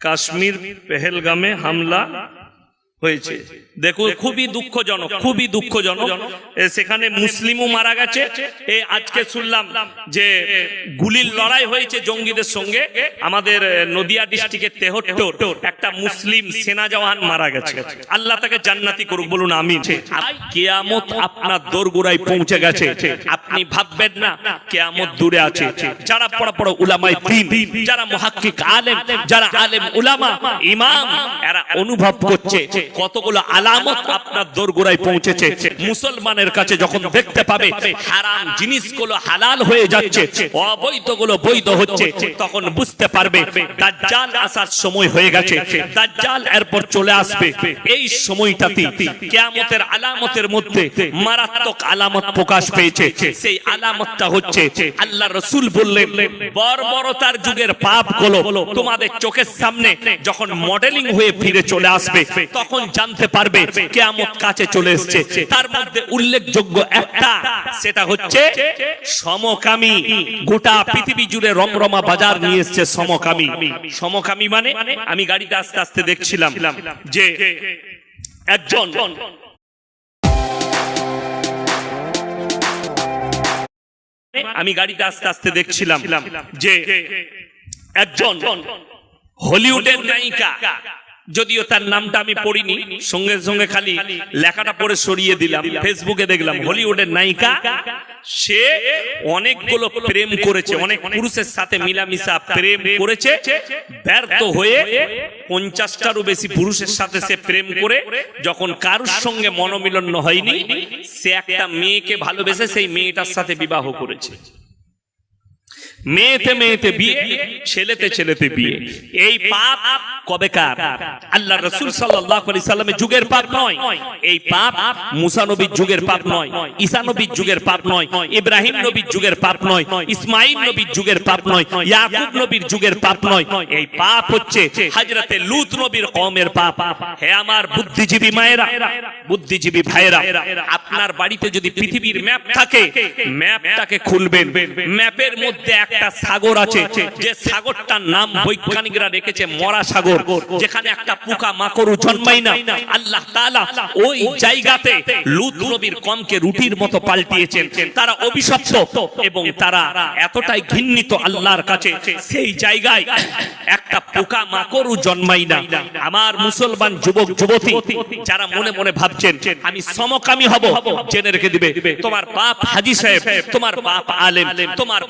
काश्मीर पहलगाम हमला হয়েছে। দেখো খুবই দুঃখজনক খুবই দুঃখজনক। সেখানে মুসলিমও মারা গেছে। এ আজকে শুনলাম যে গুলির লড়াই হয়েছে জঙ্গিদের সঙ্গে। আমাদের নদিয়া ডিস্ট্রিক্টের তেহট্টর একটা মুসলিম সেনা জওয়ান মারা গেছে। আল্লাহ তাকে জান্নাতি করুক বলুন আমি কেয়ামত আপনার দোরগোড়ায় পৌঁছে গেছে। আপনি ভাববেন না কেয়ামত দূরে আছে। যারা বড় বড় উলামাই দিন যারা মুহাক্কিক আলেম যারা আলেম উলামা ইমাম এরা অনুভব করছে কতগুলো আলামত আপনার দোরগোড়ায় পৌঁছেছে। মুসলমানের কাছে যখন দেখতে পাবে, হারাম জিনিসগুলো হালাল হয়ে যাচ্ছে, অবৈধগুলো বৈধ হচ্ছে, তখন বুঝতে পারবে, দাজ্জাল আসার সময় হয়ে গেছে। দাজ্জাল এরপর চলে আসবে। এই সময়টাতে কিয়ামতের আলামতের মধ্যে মারাত্মক আলামত প্রকাশ পেয়েছে। সেই আলামতটা হচ্ছে, আল্লাহ রসুল বললেন, বর্বরতার যুগের পাপগুলো তোমাদের চোখের সামনে যখন মডেলিং হয়ে ফিরে চলে আসবে, তখন জানতে পারবে কেয়ামত কাছে চলে এসেছে। তার মধ্যে উল্লেখযোগ্য একটা, সেটা হচ্ছে সমকামী। গোটা পৃথিবী জুড়ে রমরমা বাজার নিয়ে এসছে সমকামী। সমকামী মানে আমি গাড়িতে আস্তে আস্তে দেখছিলাম যে একজন আমি গাড়িতে আস্তে আস্তে দেখছিলাম যে একজন হলিউডের নায়িকা। যদিও তার নামটা আমি পড়িনি, সঙ্গে সঙ্গে খালি লেখাটা পড়ে সরিয়ে দিলাম। ফেসবুকে দেখলাম হলিউডের নায়িকা, সে অনেকগুলো প্রেম করেছে, অনেক পুরুষের সাথে মিলামিশা প্রেম করেছে, ব্যর্থ হয়ে পঞ্চাশটারও বেশি পুরুষের সাথে সে প্রেম করে, যখন কারুর সঙ্গে মনোমিলন হয়নি, সে একটা মেয়েকে ভালোবেসে সেই মেয়েটার সাথে বিবাহ করেছে। মেয়েতে মেয়েতে বিয়ে, ছেলেতে ছেলেতে বিয়ে। এই পাপ কবেকার? আল্লাহ রসুল সাল্লামের যুগের পাপ নয়। এই পাপ মুসা নবীর যুগের পাপ নয়, ঈসা নবীর যুগের পাপ নয়, ইব্রাহিম নবীর যুগের পাপ নয় ইসমাইল নবীর যুগের পাপ নয়, ইয়াকুব নবীর যুগের পাপ নয়। এই পাপ হচ্ছে হাজরতে লুত নবীর কমের পাপ। হে আমার বুদ্ধিজীবী মায়েরা, বুদ্ধিজীবী ভাইয়েরা, আপনার বাড়িতে যদি পৃথিবীর ম্যাপ থাকে, ম্যাপটাকে খুলবেন। ম্যাপের মধ্যে একটা সাগর আছে, যে সাগরটার নাম বৈজ্ঞানিকরা রেখেছে মরা সাগর। যেখানে একটা পোকা মাকড়ু জন্মায় না। আল্লাহ তাআলা ওই জায়গাতে লুত নবীর কমকে রুটির মতো পাল্টিয়েছেন। তারা অভিশপ্ত এবং তারা এতটাই আল্লাহর কাছে, সেই জায়গায় একটা পোকা না। আমার মুসলমান যুবক, যুবতী, যারা মনে মনে ভাবছেন, আমি সমকামী হব, জেনে রেখে দিবে, তোমার বাপ হাজি সাহেব, তোমার বাপ আলেম, তোমার